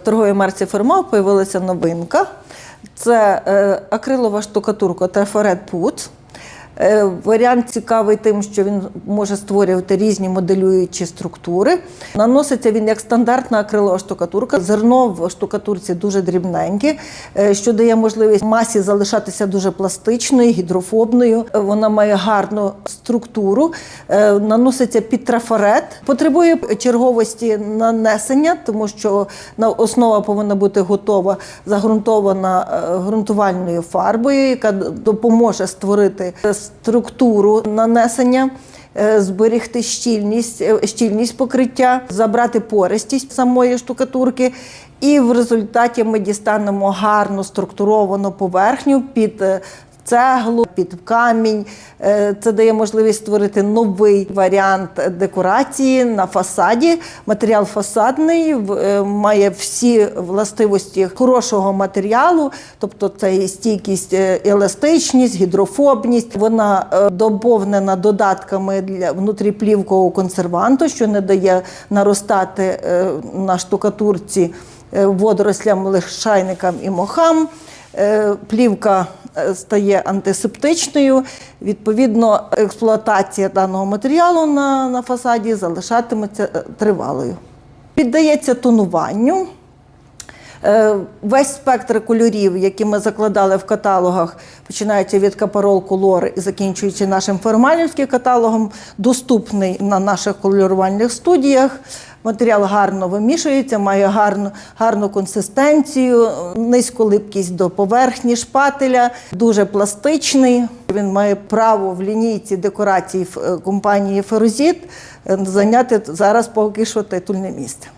торговій марці Фермал появилася новинка. Це е, акрилова штукатурка Трафарет Пут. Е, Варіант цікавий тим, що він може створювати різні моделюючі структури. Наноситься він як стандартна акрилова штукатурка. Зерно в штукатурці дуже дрібненьке, е, що дає можливість масі залишатися дуже пластичною, гідрофобною. Е, Вона має гарну структуру, е, наноситься під трафарет. Потребує черговості нанесення, тому що основа повинна бути готова, загрунтована е, ґрунтувальною фарбою, яка допоможе створити е, структуру нанесення. е, Зберегти щільність, е, щільність покриття, забрати пористість самої штукатурки, і в результаті ми дістанемо гарну структуровану поверхню під е, цеглу, під камінь. Е, Це дає можливість створити новий варіант декорації на фасаді. Матеріал фасадний е, має всі властивості хорошого матеріалу, тобто це і стійкість, е, еластичність, гідрофобність. Вона доповнена додатками для внутріплівкового консерванту, що не дає наростати на штукатурці водорослям, лишайникам і мохам. Плівка стає антисептичною. Відповідно, експлуатація даного матеріалу на, на фасаді залишатиметься е, тривалою. Піддається тонуванню. Е, Весь спектр кольорів, які ми закладали в каталогах, починаючи від капарол колор і закінчуючи нашим формальнівським каталогом, доступний на наших кольорувальних студіях. Матеріал гарно вимішується, має гарну, гарну консистенцію, низьку липкість до поверхні шпателя, дуже пластичний. Він має право в лінійці декорацій е, компанії Ферозіт зайняти зараз поки що титульне місце.